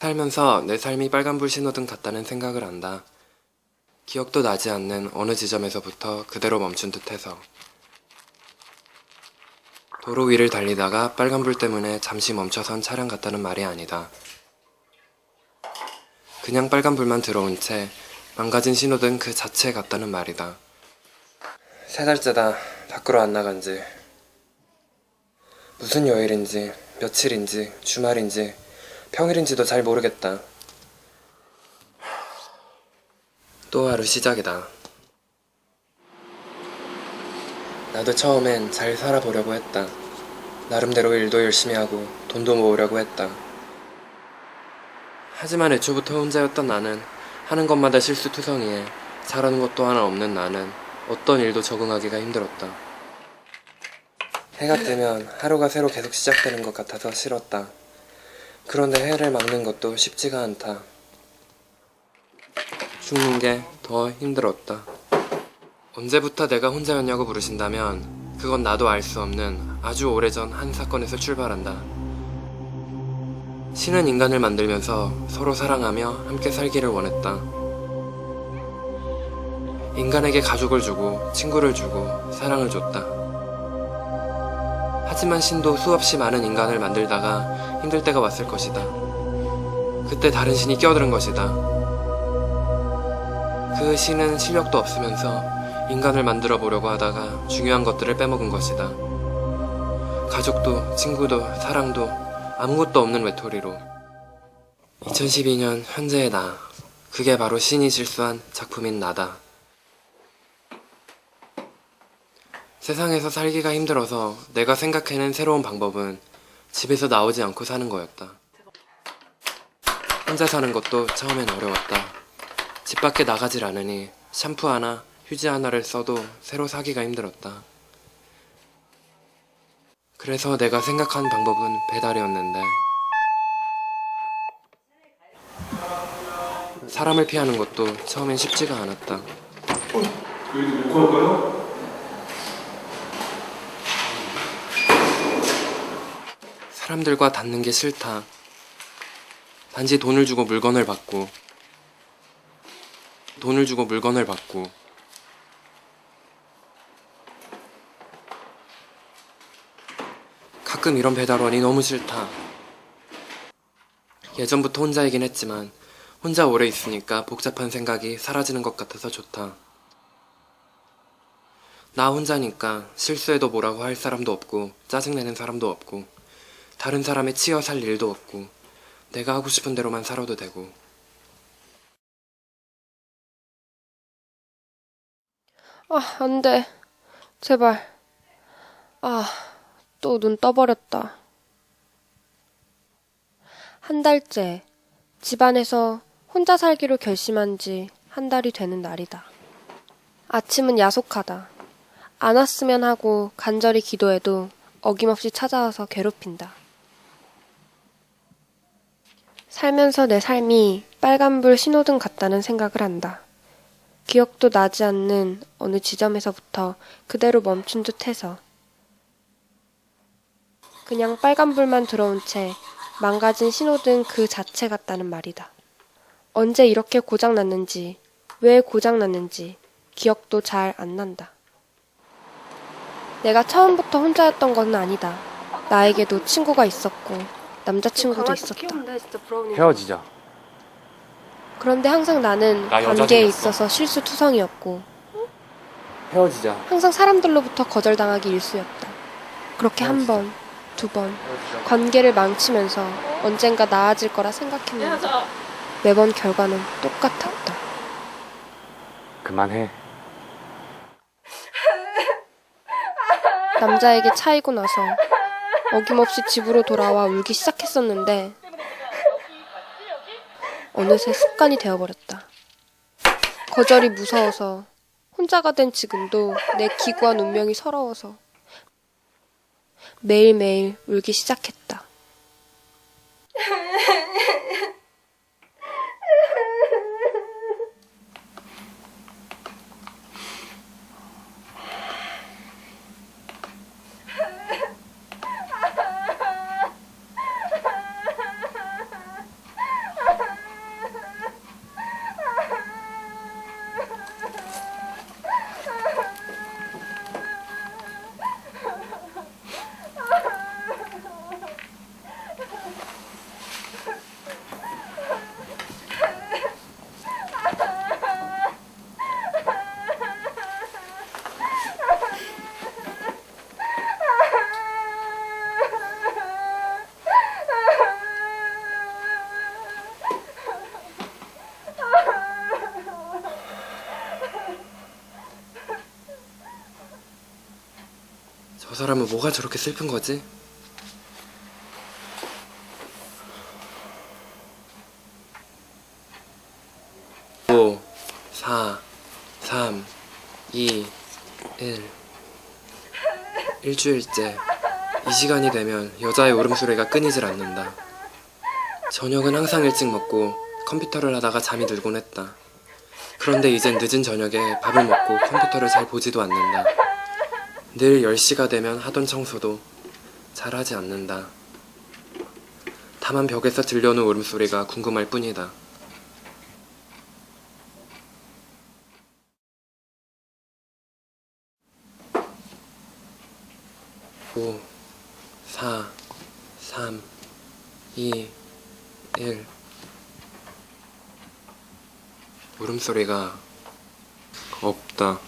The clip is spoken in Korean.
살면서 내 삶이 빨간불 신호등 같다는 생각을 한다. 기억도 나지 않는 어느 지점에서부터 그대로 멈춘 듯해서. 도로 위를 달리다가 빨간불 때문에 잠시 멈춰선 차량 같다는 말이 아니다. 그냥 빨간불만 들어온 채 망가진 신호등 그 자체 같다는 말이다. 세 달째다. 밖으로 안 나간 지. 무슨 요일인지, 며칠인지, 주말인지, 평일인지도 잘 모르겠다. 또 하루 시작이다. 나도 처음엔 잘 살아보려고 했다. 나름대로 일도 열심히 하고 돈도 모으려고 했다. 하지만 애초부터 혼자였던 나는 하는 것마다 실수투성이에 잘하는 것도 하나 없는 나는 어떤 일도 적응하기가 힘들었다. 해가 뜨면 하루가 새로 계속 시작되는 것 같아서 싫었다. 그런데 해를 막는 것도 쉽지가 않다. 죽는 게 더 힘들었다. 언제부터 내가 혼자였냐고 물으신다면 그건 나도 알 수 없는 아주 오래전 한 사건에서 출발한다. 신은 인간을 만들면서 서로 사랑하며 함께 살기를 원했다. 인간에게 가족을 주고 친구를 주고 사랑을 줬다. 하지만 신도 수없이 많은 인간을 만들다가 힘들 때가 왔을 것이다. 그때 다른 신이 끼어드는 것이다. 그 신은 실력도 없으면서 인간을 만들어 보려고 하다가 중요한 것들을 빼먹은 것이다. 가족도 친구도 사랑도 아무것도 없는 외톨이로. 2012년 현재의 나. 그게 바로 신이 실수한 작품인 나다. 세상에서 살기가 힘들어서 내가 생각해낸 새로운 방법은 집에서 나오지 않고 사는 거였다. 혼자 사는 것도 처음엔 어려웠다. 집 밖에 나가질 않으니 샴푸 하나, 휴지 하나를 써도 새로 사기가 힘들었다. 그래서 내가 생각한 방법은 배달이었는데 사람을 피하는 것도 처음엔 쉽지가 않았다. 여기 놓고 할까요? 사람들과 닿는 게 싫다. 단지 돈을 주고 물건을 받고, 돈을 주고 물건을 받고, 가끔 이런 배달원이 너무 싫다. 예전부터 혼자이긴 했지만, 혼자 오래 있으니까 복잡한 생각이 사라지는 것 같아서 좋다. 나 혼자니까 실수해도 뭐라고 할 사람도 없고, 짜증내는 사람도 없고, 다른 사람의 치여 살 일도 없고 내가 하고 싶은 대로만 살아도 되고 아, 안 돼. 제발. 아, 또 눈 떠버렸다. 한 달째 집안에서 혼자 살기로 결심한 지 한 달이 되는 날이다. 아침은 야속하다. 안 왔으면 하고 간절히 기도해도 어김없이 찾아와서 괴롭힌다. 살면서 내 삶이 빨간불 신호등 같다는 생각을 한다. 기억도 나지 않는 어느 지점에서부터 그대로 멈춘 듯 해서 그냥 빨간불만 들어온 채 망가진 신호등 그 자체 같다는 말이다. 언제 이렇게 고장났는지, 왜 고장났는지 기억도 잘 안 난다. 내가 처음부터 혼자였던 건 아니다. 나에게도 친구가 있었고, 남자친구도 있었다. 헤어지자 그런데 항상 나는 나 관계에. 있어서 실수투성이었고, 헤어지자 항상 사람들로부터 거절당하기 일쑤였다. 그렇게 한 번, 두 번, 관계를 망치면서 언젠가 나아질 거라 생각했는데, 매번 결과는 똑같았다. 그만해 남자에게 차이고 나서 어김없이 집으로 돌아와 울기 시작했었는데, 어느새 습관이 되어버렸다. 거절이 무서워서, 혼자가 된 지금도 내 기구한 운명이 서러워서, 매일매일 울기 시작했다. 사람은 뭐가 저렇게 슬픈 거지? 오, 사, 삼, 이, 일. 일주일째. 이 시간이 되면 여자의 울음소리가 끊이질 않는다. 저녁은 항상 일찍 먹고 컴퓨터를 하다가 잠이 들곤 했다. 그런데 이젠 늦은 저녁에 밥을 먹고 컴퓨터를 잘 보지도 않는다. 늘 10시가 되면 하던 청소도 잘하지 않는다. 다만 벽에서 들려오는 울음소리가 궁금할 뿐이다. 오, 사, 삼, 이, 일. 울음소리가 없다.